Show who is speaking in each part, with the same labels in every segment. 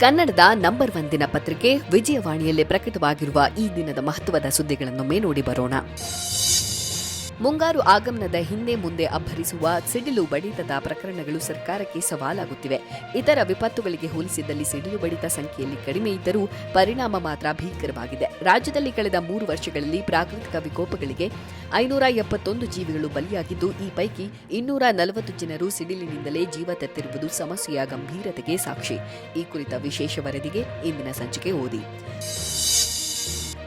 Speaker 1: ಕನ್ನಡದ number one ದಿನ ಪತ್ರಿಕೆ ವಿಜಯವಾಣಿಯಲ್ಲಿ ಪ್ರಕಟವಾಗಿರುವ ಈ ದಿನದ ಮಹತ್ವದ ಸುದ್ದಿಗಳನ್ನೊಮ್ಮೆ ನೋಡಿ ಬರೋಣ. ಮುಂಗಾರು ಆಗಮನದ ಹಿಂದೆ ಮುಂದೆ ಅಬ್ಬರಿಸುವ ಸಿಡಿಲು ಬಡಿತದ ಪ್ರಕರಣಗಳು ಸರ್ಕಾರಕ್ಕೆ ಸವಾಲಾಗುತ್ತಿವೆ. ಇತರ ವಿಪತ್ತುಗಳಿಗೆ ಹೋಲಿಸಿದಲ್ಲಿ ಸಿಡಿಲು ಬಡಿತ ಸಂಖ್ಯೆಯಲ್ಲಿ ಕಡಿಮೆ ಇದ್ದರೂ ಪರಿಣಾಮ ಮಾತ್ರ ಭೀಕರವಾಗಿದೆ. ರಾಜ್ಯದಲ್ಲಿ ಕಳೆದ ಮೂರು ವರ್ಷಗಳಲ್ಲಿ ಪ್ರಾಕೃತಿಕ ವಿಕೋಪಗಳಿಗೆ ಐನೂರ ಎಪ್ಪತ್ತೊಂದು ಜೀವಿಗಳು ಬಲಿಯಾಗಿದ್ದು, ಈ ಪೈಕಿ ಇನ್ನೂರ ನಲವತ್ತು ಜನರು ಸಿಡಿಲಿನಿಂದಲೇ ಜೀವ ತೆತ್ತಿರುವುದು ಸಮಸ್ಯೆಯ ಗಂಭೀರತೆಗೆ ಸಾಕ್ಷಿ. ಈ ಕುರಿತ ವಿಶೇಷ ವರದಿಗೆ ಇಂದಿನ ಸಂಚಿಕೆ ಓದಿ.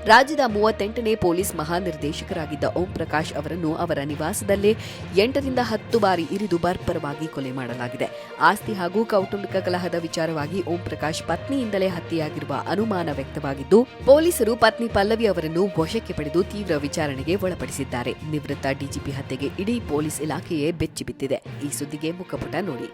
Speaker 1: ರಾಜ್ಯದ ಮೂವತ್ತೆಂಟನೇ ಪೊಲೀಸ್ ಮಹಾನಿರ್ದೇಶಕರಾಗಿದ್ದ ಓಂ ಪ್ರಕಾಶ್ ಅವರನ್ನು ಅವರ ನಿವಾಸದಲ್ಲೇ ಎಂಟರಿಂದ ಹತ್ತು ಬಾರಿ ಇರಿದು ಬರ್ಬರವಾಗಿ ಕೊಲೆ ಮಾಡಲಾಗಿದೆ. ಆಸ್ತಿ ಹಾಗೂ ಕೌಟುಂಬಿಕ ಕಲಹದ ವಿಚಾರವಾಗಿ ಓಂ ಪ್ರಕಾಶ್ ಪತ್ನಿಯಿಂದಲೇ ಹತ್ಯೆಯಾಗಿರುವ ಅನುಮಾನ ವ್ಯಕ್ತವಾಗಿದ್ದು, ಪೊಲೀಸರು ಪತ್ನಿ ಪಲ್ಲವಿ ಅವರನ್ನು ವಶಕ್ಕೆ ಪಡೆದು ತೀವ್ರ ವಿಚಾರಣೆಗೆ ಒಳಪಡಿಸಿದ್ದಾರೆ. ನಿವೃತ್ತ ಡಿಜಿಪಿ ಹತ್ಯೆಗೆ ಇಡೀ ಪೊಲೀಸ್ ಇಲಾಖೆಯೇ ಬೆಚ್ಚಿಬಿದ್ದಿದೆ. ಈ ಸುದ್ದಿಗೆ ಮುಖಪುಟ ನೋಡಿ.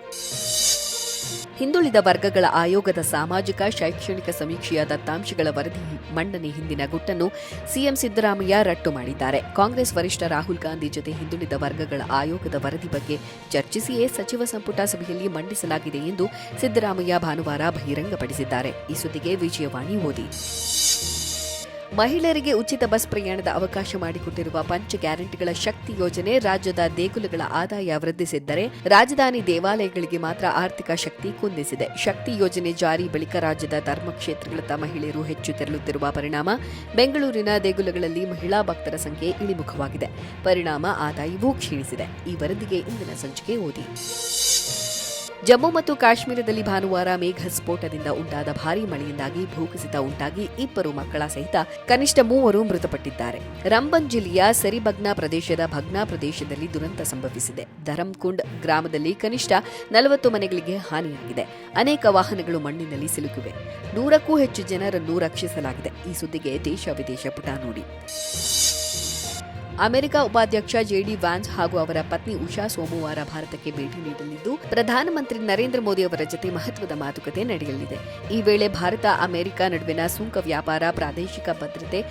Speaker 1: ಹಿಂದುಳಿದ ವರ್ಗಗಳ ಆಯೋಗದ ಸಾಮಾಜಿಕ, ಶೈಕ್ಷಣಿಕ ಸಮೀಕ್ಷೆಯ ದತ್ತಾಂಶಗಳ ವರದಿ ಮಂಡನೆ ಹಿಂದಿನ ಗುಟ್ಟನ್ನು ಸಿಎಂ ಸಿದ್ದರಾಮಯ್ಯ ರಟ್ಟು ಮಾಡಿದ್ದಾರೆ. ಕಾಂಗ್ರೆಸ್ ವರಿಷ್ಠ ರಾಹುಲ್ ಗಾಂಧಿ ಜೊತೆ ಹಿಂದುಳಿದ ವರ್ಗಗಳ ಆಯೋಗದ ವರದಿ ಬಗ್ಗೆ ಚರ್ಚಿಸಿಯೇ ಸಚಿವ ಸಂಪುಟ ಸಭೆಯಲ್ಲಿ ಮಂಡಿಸಲಾಗಿದೆ ಎಂದು ಸಿದ್ದರಾಮಯ್ಯ ಭಾನುವಾರ ಬಹಿರಂಗಪಡಿಸಿದ್ದಾರೆ. ಈ ಸುದ್ದಿಗೆ ವಿಜಯವಾಣಿ ಓದಿ. ಮಹಿಳೆಯರಿಗೆ ಉಚಿತ ಬಸ್ ಪ್ರಯಾಣದ ಅವಕಾಶ ಮಾಡಿಕೊಟ್ಟಿರುವ ಪಂಚ ಗ್ಯಾರಂಟಿಗಳ ಶಕ್ತಿ ಯೋಜನೆ ರಾಜ್ಯದ ದೇಗುಲಗಳ ಆದಾಯ ವೃದ್ಧಿಸಿದ್ದರೆ ರಾಜಧಾನಿ ದೇವಾಲಯಗಳಿಗೆ ಮಾತ್ರ ಆರ್ಥಿಕ ಶಕ್ತಿ ಕುಂದಿಸಿದೆ. ಶಕ್ತಿ ಯೋಜನೆ ಜಾರಿ ಬಳಿಕ ರಾಜ್ಯದ ಧರ್ಮಕ್ಷೇತ್ರಗಳತ್ತ ಮಹಿಳೆಯರು ಹೆಚ್ಚು ತೆರಳುತ್ತಿರುವ ಪರಿಣಾಮ ಬೆಂಗಳೂರಿನ ದೇಗುಲಗಳಲ್ಲಿ ಮಹಿಳಾ ಭಕ್ತರ ಸಂಖ್ಯೆ ಇಳಿಮುಖವಾಗಿದೆ. ಪರಿಣಾಮ ಆದಾಯವೂ ಕ್ಷೀಣಿಸಿದೆ. ಈ ವರದಿಗೆ ಇಂದಿನ ಸಂಚಿಕೆ ಓದಿ. ಜಮ್ಮು ಮತ್ತು ಕಾಶ್ಮೀರದಲ್ಲಿ ಭಾನುವಾರ ಮೇಘ ಸ್ಫೋಟದಿಂದ ಉಂಟಾದ ಭಾರೀ ಮಳೆಯಿಂದಾಗಿ ಭೂಕುಸಿತ ಉಂಟಾಗಿ ಇಬ್ಬರು ಮಕ್ಕಳ ಸಹಿತ ಕನಿಷ್ಠ ಮೂವರು ಮೃತಪಟ್ಟಿದ್ದಾರೆ. ರಂಬನ್ ಜಿಲ್ಲೆಯ ಸರಿಬಗ್ನಾ ಪ್ರದೇಶದ ಭಗ್ನಾ ಪ್ರದೇಶದಲ್ಲಿ ದುರಂತ ಸಂಭವಿಸಿದೆ. ಧರಂಕುಂಡ್ ಗ್ರಾಮದಲ್ಲಿ ಕನಿಷ್ಠ ನಲವತ್ತು ಮನೆಗಳಿಗೆ ಹಾನಿಯಾಗಿದೆ. ಅನೇಕ ವಾಹನಗಳು ಮಣ್ಣಿನಲ್ಲಿ ಸಿಲುಕಿವೆ. ನೂರಕ್ಕೂ ಹೆಚ್ಚು ಜನರನ್ನು ರಕ್ಷಿಸಲಾಗಿದೆ. ಈ ಸುದ್ದಿಗೆ ದೇಶ ವಿದೇಶ ಪುಟ ನೋಡಿ. ಅಮೆರಿಕ ಉಪಾಧ್ಯಕ್ಷ ಜೆಡಿ ವ್ಯಾನ್ಸ್ ಹಾಗೂ ಅವರ ಪತ್ನಿ ಉಷಾ ಸೋಮವಾರ ಭಾರತಕ್ಕೆ ಭೇಟಿ ನೀಡಲಿದ್ದು, ಪ್ರಧಾನಮಂತ್ರಿ ನರೇಂದ್ರ ಮೋದಿ ಅವರ ಜತೆ ಮಹತ್ವದ ಮಾತುಕತೆ ನಡೆಯಲಿದೆ. ಈ ವೇಳೆ ಭಾರತ, ಅಮೆರಿಕ ನಡುವಿನ ಸುಂಕ ವ್ಯಾಪಾರ, ಪ್ರಾದೇಶಿಕ ಭದ್ರತೆ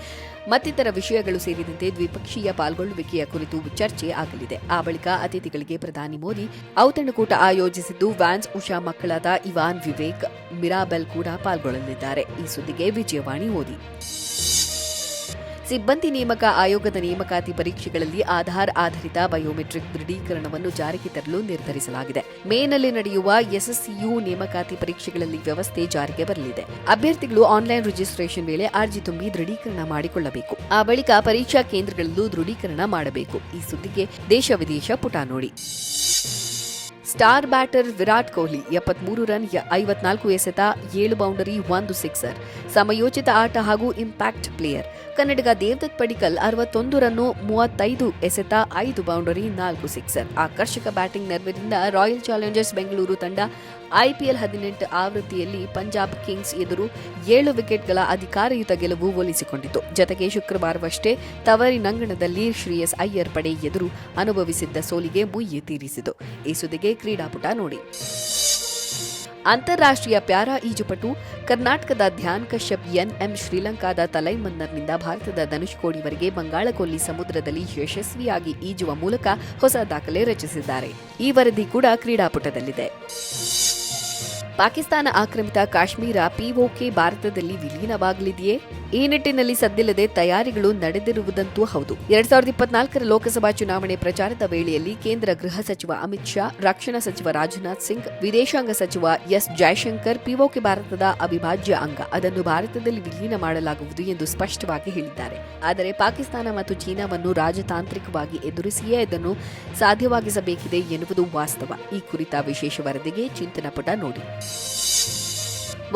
Speaker 1: ಮತ್ತಿತರ ವಿಷಯಗಳು ಸೇರಿದಂತೆ ದ್ವಿಪಕ್ಷೀಯ ಪಾಲ್ಗೊಳ್ಳುವಿಕೆಯ ಕುರಿತು ಚರ್ಚೆ ಆಗಲಿದೆ. ಆ ಬಳಿಕ ಅತಿಥಿಗಳಿಗೆ ಪ್ರಧಾನಿ ಮೋದಿ ಔತಣಕೂಟ ಆಯೋಜಿಸಿದ್ದು, ವ್ಯಾನ್ಸ್, ಉಷಾ ಮಕ್ಕಳಾದ ಇವಾನ್ ವಿವೇಕ್, ಮಿರಾಬೆಲ್ ಕೂಡ ಪಾಲ್ಗೊಳ್ಳಲಿದ್ದಾರೆ. ಈ ಸುದ್ದಿಗೆ ವಿಜಯವಾಣಿ ಓದಿ. ಸಿಬ್ಬಂದಿ ನೇಮಕ ಆಯೋಗದ ನೇಮಕಾತಿ ಪರೀಕ್ಷೆಗಳಲ್ಲಿ ಆಧಾರ್ ಆಧಾರಿತ ಬಯೋಮೆಟ್ರಿಕ್ ದೃಢೀಕರಣವನ್ನು ಜಾರಿಗೆ ತರಲು ನಿರ್ಧರಿಸಲಾಗಿದೆ. ಮೇನಲ್ಲಿ ನಡೆಯುವ ಎಸ್ಎಸ್ಸಿಯು ನೇಮಕಾತಿ ಪರೀಕ್ಷೆಗಳಲ್ಲಿ ವ್ಯವಸ್ಥೆ ಜಾರಿಗೆ ಬರಲಿದೆ. ಅಭ್ಯರ್ಥಿಗಳು ಆನ್ಲೈನ್ ರಿಜಿಸ್ಟ್ರೇಷನ್ ವೇಳೆ ಅರ್ಜಿ ತುಂಬಿ ದೃಢೀಕರಣ ಮಾಡಿಕೊಳ್ಳಬೇಕು. ಆ ಬಳಿಕ ಪರೀಕ್ಷಾ ಕೇಂದ್ರಗಳಲ್ಲೂ ದೃಢೀಕರಣ ಮಾಡಬೇಕು. ಈ ಸುದ್ದಿಗೆ ದೇಶ ವಿದೇಶ ಪುಟ ನೋಡಿ ಸ್ಟಾರ್ ಬ್ಯಾಟರ್ ವಿರಾಟ್ ಕೊಹ್ಲಿ ಎಪ್ಪತ್ಮೂರು ರನ್, ಐವತ್ನಾಲ್ಕು ಎಸೆತ, ಏಳು ಬೌಂಡರಿ, ಒಂದು ಸಿಕ್ಸರ್. ಸಮಯೋಚಿತ ಆಟ ಹಾಗೂ ಇಂಪ್ಯಾಕ್ಟ್ ಪ್ಲೇಯರ್. ಕನ್ನಡಿಗ ದೇವದತ್ ಪಡಿಕಲ್ ಅರವತ್ತೊಂದು ರನ್ನು, ಮೂವತ್ತೈದು ಎಸೆತ, ಐದು ಬೌಂಡರಿ, ನಾಲ್ಕು ಸಿಕ್ಸರ್. ಆಕರ್ಷಕ ಬ್ಯಾಟಿಂಗ್ ನೆರವಿನಿಂದ ರಾಯಲ್ ಚಾಲೆಂಜರ್ಸ್ ಬೆಂಗಳೂರು ತಂಡ ಐಪಿಎಲ್ ಹದಿನೆಂಟು ಆವೃತ್ತಿಯಲ್ಲಿ ಪಂಜಾಬ್ ಕಿಂಗ್ಸ್ ಎದುರು ಏಳು ವಿಕೆಟ್ಗಳ ಅಧಿಕಾರಯುತ ಗೆಲುವು ಒಲಿಸಿಕೊಂಡಿತು. ಜತೆಗೆ ಶುಕ್ರವಾರವಷ್ಟೇ ತವರಿನಂಗಣದಲ್ಲಿ ಶ್ರೀಯಸ್ ಅಯ್ಯರ್ ಪಡೆ ಎದುರು ಅನುಭವಿಸಿದ್ದ ಸೋಲಿಗೆ ಮುಯ್ಯಿ ತೀರಿಸಿತು. ಈ ಸುದ್ದಿಗೆ ಕ್ರೀಡಾಪುಟ ನೋಡಿ. ಅಂತಾರಾಷ್ಟ್ರೀಯ ಪ್ಯಾರಾ ಈಜುಪಟು ಕರ್ನಾಟಕದ ಧ್ಯಾನ್ ಕಶ್ಯಪ್ ಎನ್ಎಂ ಶ್ರೀಲಂಕಾದ ತಲೈಮನ್ನರ್ನಿಂದ ಭಾರತದ ಧನುಷ್ಕೋಡಿವರೆಗೆ ಬಂಗಾಳಕೊಲ್ಲಿ ಸಮುದ್ರದಲ್ಲಿ ಯಶಸ್ವಿಯಾಗಿ ಈಜುವ ಮೂಲಕ ಹೊಸ ದಾಖಲೆ ರಚಿಸಿದ್ದಾರೆ. ಈ ವರದಿ ಕೂಡ ಕ್ರೀಡಾಪುಟದಲ್ಲಿದೆ. ಪಾಕಿಸ್ತಾನ ಆಕ್ರಮಿತ ಕಾಶ್ಮೀರ ಪಿಒಕೆ ಭಾರತದಲ್ಲಿ ವಿಲೀನವಾಗಲಿದೆಯೇ? ಈ ನಿಟ್ಟಿನಲ್ಲಿ ಸದ್ದಿಲ್ಲದೆ ತಯಾರಿಗಳು ನಡೆದಿರುವುದಂತೂ ಹೌದು. ಎರಡ್ ಸಾವಿರದ ಇಪ್ಪತ್ನಾಲ್ಕರ ಲೋಕಸಭಾ ಚುನಾವಣೆ ಪ್ರಚಾರದ ವೇಳೆಯಲ್ಲಿ ಕೇಂದ್ರ ಗೃಹ ಸಚಿವ ಅಮಿತ್ ಶಾ, ರಕ್ಷಣಾ ಸಚಿವ ರಾಜನಾಥ್ ಸಿಂಗ್, ವಿದೇಶಾಂಗ ಸಚಿವ ಎಸ್. ಜಯಶಂಕರ್ ಪಿಒಕೆ ಭಾರತದ ಅವಿಭಾಜ್ಯ ಅಂಗ. ಅದನ್ನು ಭಾರತದಲ್ಲಿ ವಿಲೀನ ಮಾಡಲಾಗುವುದು ಎಂದು ಸ್ಪಷ್ಟವಾಗಿ ಹೇಳಿದ್ದಾರೆ. ಆದರೆ ಪಾಕಿಸ್ತಾನ ಮತ್ತು ಚೀನಾವನ್ನು ರಾಜತಾಂತ್ರಿಕವಾಗಿ ಎದುರಿಸಿಯೇ ಇದನ್ನು ಸಾಧ್ಯವಾಗಿಸಬೇಕಿದೆ ಎನ್ನುವುದು ವಾಸ್ತವ. ಈ ಕುರಿತ ವಿಶೇಷ ವರದಿಗೆ ಚಿಂತನ ಪುಟ ನೋಡಿ.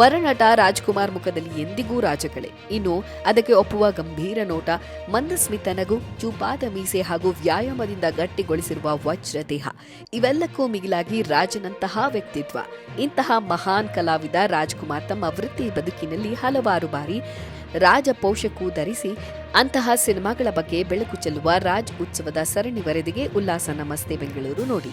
Speaker 1: ವರನಟ ರಾಜ್ಕುಮಾರ್ ಮುಖದಲ್ಲಿ ಎಂದಿಗೂ ರಾಜಕಳೆ. ಇನ್ನು ಅದಕ್ಕೆ ಒಪ್ಪುವ ಗಂಭೀರ ನೋಟ ಮಂದಸ್ಮಿತ ನಗು, ಚೂಪಾದ ಮೀಸೆ ಹಾಗೂ ವ್ಯಾಯಾಮದಿಂದ ಗಟ್ಟಿಗೊಳಿಸಿರುವ ವಜ್ರ ದೇಹ ಇವೆಲ್ಲಕ್ಕೂ ಮಿಗಿಲಾಗಿ ರಾಜನಂತಹ ವ್ಯಕ್ತಿತ್ವ. ಇಂತಹ ಮಹಾನ್ ಕಲಾವಿದ ರಾಜ್ಕುಮಾರ್ ತಮ್ಮ ವೃತ್ತಿ ಬದುಕಿನಲ್ಲಿ ಹಲವಾರು ಬಾರಿ ರಾಜ ಧರಿಸಿ ಅಂತಹ ಸಿನಿಮಾಗಳ ಬಗ್ಗೆ ಬೆಳಕು ಚೆಲ್ಲುವ ರಾಜ್ ಉತ್ಸವದ ಸರಣಿ ವರದಿಗೆ ಉಲ್ಲಾಸ, ನಮಸ್ತೆ ಬೆಂಗಳೂರು ನೋಡಿ.